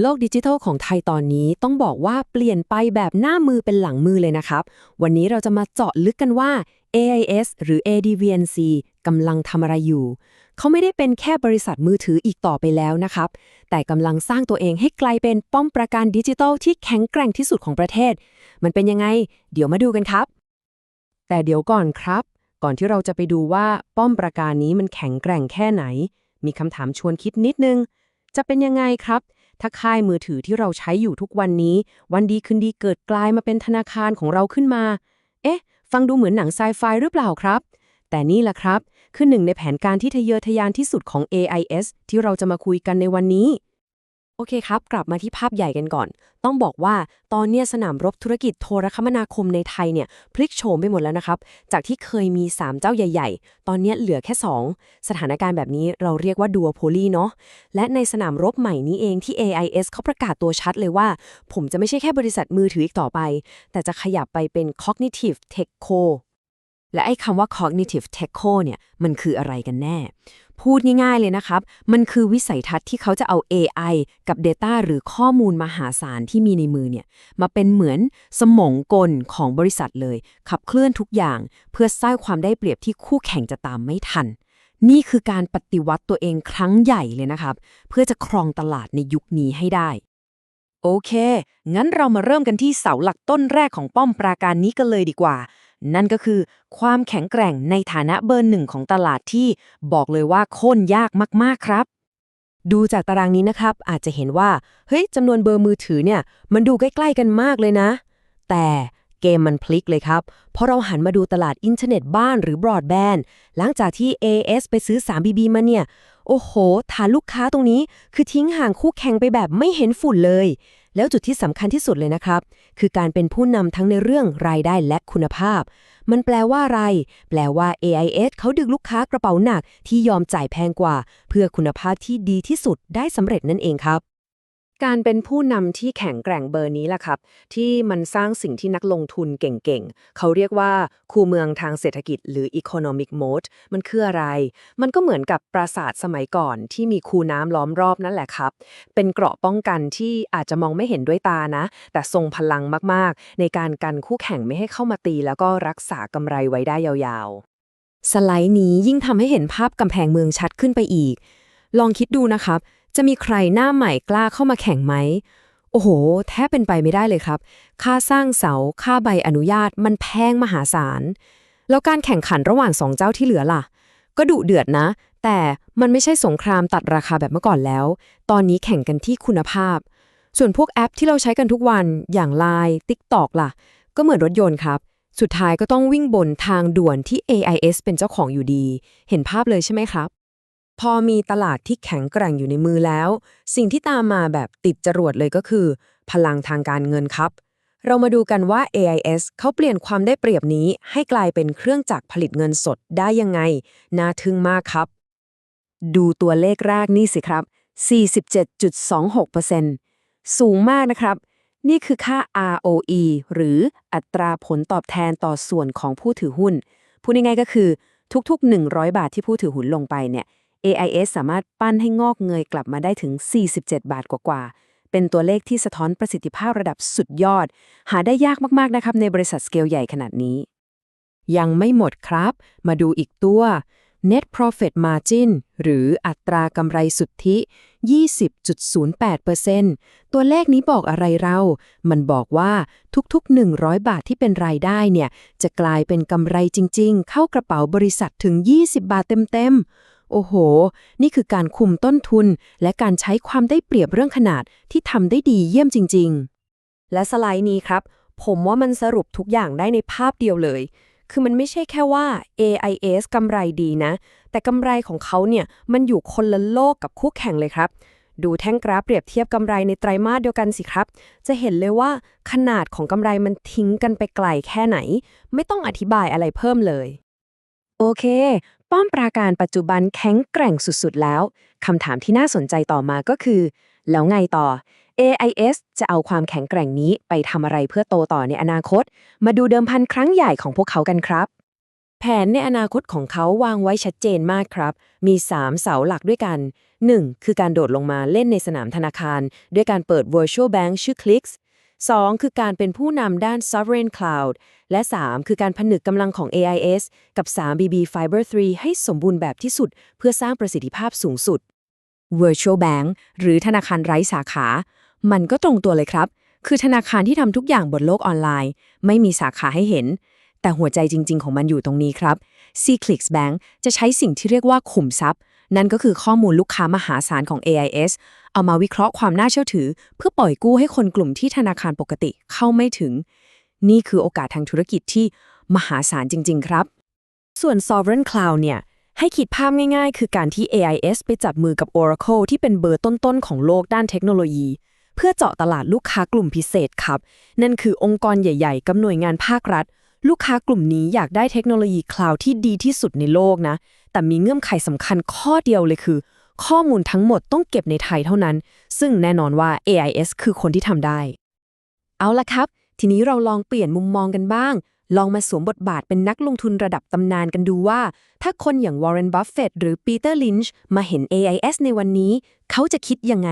โลกดิจิทัลของไทยตอนนี้ต้องบอกว่าเปลี่ยนไปแบบหน้ามือเป็นหลังมือเลยนะครับ วันนี้เราจะมาเจาะลึกกันว่า AIS หรือ ADVNC กำลังทำอะไรอยู่ เขาไม่ได้เป็นแค่บริษัทมือถืออีกต่อไปแล้วนะครับ แต่กำลังสร้างตัวเองให้กลายเป็นป้อมประกันดิจิทัลที่แข็งแกร่งที่สุดของประเทศ มันเป็นยังไง เดี๋ยวมาดูกันครับ แต่เดี๋ยวก่อนครับ ก่อนที่เราจะไปดูว่าป้อมประการนี้มันแข็งแกร่งแค่ไหน มีคำถามชวนคิดนิดนึง จะเป็นยังไงครับ ถ้าค่ายมือถือที่เราใช้อยู่ทุกวันนี้ วันดีคืนดีเกิดกลายมาเป็นธนาคารของเราขึ้นมา เอ๊ะ ฟังดูเหมือนหนังไซไฟหรือเปล่าครับ แต่นี่แหละครับ คือหนึ่งในแผนการที่ทะเยอทะยานที่สุดของ AIS ที่เราจะมาคุยกันในวันนี้ อเคครับ กลับมาที่ภาพใหญ่กันก่อน ต้องบอกว่าตอนนี้สนามรบธุรกิจโทรคมนาคมในไทยเนี่ยพลิกโฉมไปหมดแล้วนะครับ จากที่เคยมี 3 เจ้าใหญ่ ๆ ตอนนี้เหลือแค่ 2 สถานการณ์แบบนี้เราเรียกว่าดูโพลีเนาะและในสนามรบใหม่นี้เองที่ AIS เขาประกาศตัวชัดเลยว่า ผมจะไม่ใช่แค่บริษัทมือถืออีกต่อไป แต่จะขยับไปเป็น cognitive tech co และไอ้คำว่า cognitive tech co เนี่ย มันคืออะไรกันแน่ พูดง่ายๆเลยนะครับ มันคือวิสัยทัศน์ที่เขาจะเอา AI กับ Data หรือข้อมูลมหาศาลที่มีในมือเนี่ย มาเป็นเหมือนสมองกลของบริษัทเลย ขับเคลื่อนทุกอย่าง เพื่อสร้างความได้เปรียบที่คู่แข่งจะตามไม่ทัน นี่คือการปฏิวัติตัวเองครั้งใหญ่เลยนะครับ เพื่อจะครองตลาดในยุคนี้ให้ได้ โอเค งั้นเรามาเริ่มกันที่เสาหลักต้นแรกของป้อมปราการนี้กันเลยดีกว่า นั่นก็คือความแข็งแกร่งในฐานะเบอร์หนึ่งของตลาดที่บอกเลยว่าโค่นยากมากๆครับ ดูจากตารางนี้นะครับ อาจจะเห็นว่า เฮ้ยจำนวนเบอร์มือถือเนี่ย มันดูใกล้ ๆ กันมากเลยนะ แต่ เกมมันพลิกเลยครับ เพราะเราหันมาดูตลาดอินเทอร์เน็ตบ้านหรือบรอดแบนด์หลังจากที่ AS ไปซื้อ 3BB มาเนี่ย โอ้โห ฐานลูกค้าตรงนี้ คือทิ้งห่างคู่แข่งไปแบบไม่เห็นฝุ่นเลย แล้วจุดที่สำคัญที่สุดเลยนะครับ คือการเป็นผู้นำทั้งในเรื่องรายได้และคุณภาพ มันแปลว่าอะไร แปลว่า AIS เขาดึงลูกค้ากระเป๋าหนักที่ยอมจ่ายแพงกว่า เพื่อคุณภาพที่ดีที่สุดได้สำเร็จนั่นเองครับ การเป็นผู้นำที่แข็งแกร่งเบอร์นี้ล่ะครับ ที่มันสร้างสิ่งที่นักลงทุนเก่งๆ เขาเรียกว่าคูเมืองทางเศรษฐกิจหรือ economic mode มันคืออะไร มันก็เหมือนกับปราสาทสมัยก่อนที่มีคูน้ำล้อมรอบนั่นแหละครับ เป็นเกราะป้องกันที่อาจจะมองไม่เห็นด้วยตานะ แต่ทรงพลังมากๆ ในการกันคู่แข่งไม่ให้เข้ามาตี แล้วก็รักษากำไรไว้ได้ยาวๆ สไลด์นี้ยิ่งทำให้เห็นภาพกำแพงเมืองชัดขึ้นไปอีก ลองคิดดูนะครับ จะมีใครหน้าใหม่กล้าเข้ามาแข่งไหม โอ้โห แทบเป็นไปไม่ได้เลยครับ ค่าสร้างเสา ค่าใบอนุญาต มันแพงมหาศาล แล้วการแข่งขันระหว่างสองเจ้าที่เหลือล่ะ ก็ดุเดือดนะ แต่มันไม่ใช่สงครามตัดราคาแบบเมื่อก่อนแล้ว ตอนนี้แข่งกันที่คุณภาพ ส่วนพวกแอปที่เราใช้กันทุกวัน อย่าง Line TikTok ล่ะ ก็เหมือนรถยนต์ครับ สุดท้ายก็ต้องวิ่งบนทางด่วนที่ AIS เป็นเจ้าของอยู่ดี เห็นภาพเลยใช่ไหมครับ พอมีตลาดที่แข็งแกร่งอยู่ในมือแล้ว สิ่งที่ตามมาแบบติดจรวดเลยก็คือ พลังทางการเงินครับ เรามาดูกันว่า AIS เขาเปลี่ยนความได้เปรียบนี้ ให้กลายเป็นเครื่องจักรผลิตเงินสดได้ยังไง น่าทึ่งมากครับ ดูตัวเลขแรกนี่สิครับ 47.26%สูงมากนะครับ นี่คือค่า ROE หรืออัตราผลตอบแทนต่อส่วนของผู้ถือหุ้น พูดง่ายๆก็คือทุกๆ 100 บาทที่ผู้ถือหุ้นลงไปเนี่ย AIS สามารถปั้นให้งอกเงยกลับมาได้ถึง 47 บาทกว่าๆ เป็นตัวเลขที่สะท้อนประสิทธิภาพระดับสุดยอด หาได้ยากมากๆนะครับในบริษัทสเกลใหญ่ขนาดนี้ ยังไม่หมดครับ มาดูอีกตัว Net Profit Margin หรืออัตรากำไรสุทธิ 20.08%ตัวเลขนี้บอกอะไรเรา มันบอกว่าทุกๆ 100 บาทที่เป็นรายได้เนี่ย จะกลายเป็นกำไรจริงๆ เข้ากระเป๋าบริษัทถึง 20 บาทเต็มๆ โอ้โห นี่คือการคุมต้นทุน และการใช้ความได้เปรียบเรื่องขนาดที่ทำได้ดีเยี่ยมจริง ๆ และสไลด์นี้ครับ ผมว่ามันสรุปทุกอย่างได้ในภาพเดียวเลย คือมันไม่ใช่แค่ว่า AIS กำไรดีนะ แต่กำไรของเขาเนี่ยมันอยู่คนละโลกกับคู่แข่งเลยครับดูแท่งกราฟเปรียบเทียบกำไรในไตรมาสเดียวกันสิครับ จะเห็นเลยว่าขนาดของกำไรมันทิ้งกันไปไกลแค่ไหน ไม่ต้องอธิบายอะไรเพิ่มเลย โอเค ป้อมปราการปัจจุบันแข็งแกร่งสุดๆแล้วคำถามที่น่าสนใจต่อมาก็คือ แล้วไงต่อ AIS จะเอาความแข็งแกร่งนี้ไปทำอะไรเพื่อโตต่อในอนาคต มาดูเดิมพันครั้งใหญ่ของพวกเขากันครับ แผนในอนาคตของเขาวางไว้ชัดเจนมากครับ มี 3 เสาหลักด้วยกัน 1. คือการโดดลงมาเล่นในสนามธนาคาร ด้วยการเปิด virtual bank ชื่อ Clicks 2. คือการเป็นผู้นำด้าน sovereign cloud และ 3. คือการผนึกกำลังของ AIS กับ 3BB Fiber 3 ให้สมบูรณ์แบบที่สุด เพื่อสร้างประสิทธิภาพสูงสุด Virtual Bank หรือธนาคารไร้สาขา มันก็ตรงตัวเลยครับ คือธนาคารที่ทำทุกอย่างบนโลกออนไลน์ ไม่มีสาขาให้เห็น แต่หัวใจจริง ๆ ของมันอยู่ตรงนี้ครับ C-Clicks Bank จะใช้สิ่งที่เรียกว่าขุมทรัพย์ นั่นก็คือข้อมูลลูกค้ามหาศาลของ AIS เอามาวิเคราะห์ความน่าเชื่อถือ เพื่อปล่อยกู้ให้คนกลุ่มที่ธนาคารปกติเข้าไม่ถึง นี่คือโอกาสทางธุรกิจที่มหาศาลจริง ๆ ครับ ส่วน Sovereign Cloud เนี่ย ให้คิดภาพง่ายๆ คือการที่ AIS ไปจับมือกับ Oracle ที่เป็นเบอร์ต้นๆ ของโลกด้านเทคโนโลยี เพื่อเจาะตลาดลูกค้ากลุ่มพิเศษครับ นั่นคือองค์กรใหญ่ๆ กับหน่วยงานภาครัฐ ลูกค้ากลุ่มนี้อยากได้เทคโนโลยีคลาวด์ที่ดีที่สุดในโลกนะ แต่มีเงื่อนไขสำคัญข้อเดียวเลยคือ ข้อมูลทั้งหมดต้องเก็บในไทยเท่านั้น ซึ่งแน่นอนว่า AIS คือคนที่ทำได้ เอาละครับ ทีนี้เราลองเปลี่ยนมุมมองกันบ้าง ลองมาสวมบทบาทเป็นนักลงทุนระดับตำนานกันดูว่า ถ้าคนอย่างวอร์เรน บัฟเฟตหรือปีเตอร์ ลินช์มาเห็น AIS ในวันนี้ เขาจะคิดยังไง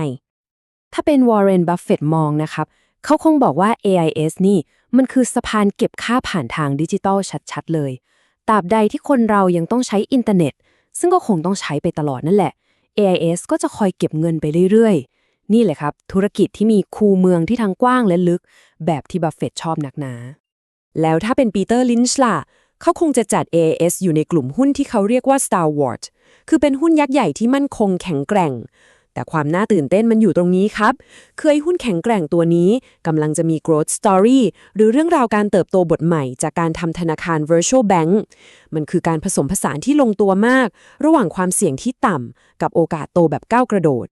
ถ้าเป็นวอร์เรน บัฟเฟตมองนะครับ เขาคงบอกว่า AIS นี่ มันคือสะพานเก็บค่าผ่านทางดิจิตอลชัดๆเลยตราบใดที่คนเรายังต้องใช้อินเทอร์เน็ต ซึ่งก็คงต้องใช้ไปตลอดนั่นแหละ AIS ก็จะคอยเก็บเงินไปเรื่อยๆ นี่แหละครับ ธุรกิจที่มีคูเมืองที่ทั้งกว้างและลึก แบบที่บัฟเฟตชอบนักหนา แล้วถ้าเป็นปีเตอร์ลินช์ล่ะ เขาคงจะจัด AIS อยู่ในกลุ่มหุ้นที่เขาเรียกว่า Star Wars คือเป็นหุ้นยักษ์ใหญ่ที่มั่นคงแข็งแกร่ง แต่ความน่าตื่นเต้นมันอยู่ตรงนี้ครับ เคยหุ้นแข็งแกร่งตัวนี้กำลังจะมี growth story หรือเรื่องราวการเติบโตบทใหม่ จากการทำธนาคาร virtual bank มันคือการผสมผสานที่ลงตัวมาก ระหว่างความเสี่ยงที่ต่ำกับโอกาสโตแบบก้าวกระโดด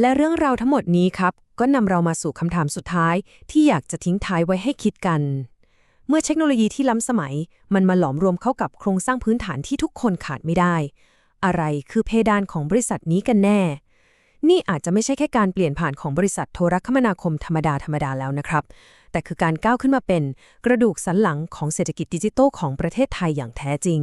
และเรื่องราวทั้งหมดนี้ครับ ก็นำเรามาสู่คำถามสุดท้าย ที่อยากจะทิ้งท้ายไว้ให้คิดกัน เมื่อเทคโนโลยีที่ล้ำสมัย มันมาหลอมรวมเข้ากับโครงสร้างพื้นฐานที่ทุกคนขาดไม่ได้ อะไรคือเพดานของบริษัทนี้กันแน่ นี่อาจจะไม่ใช่แค่การเปลี่ยนผ่านของบริษัทโทรคมนาคมธรรมดาธรรมดาแล้วนะครับ แต่คือการก้าวขึ้นมาเป็นกระดูกสันหลังของเศรษฐกิจดิจิทัลของประเทศไทยอย่างแท้จริง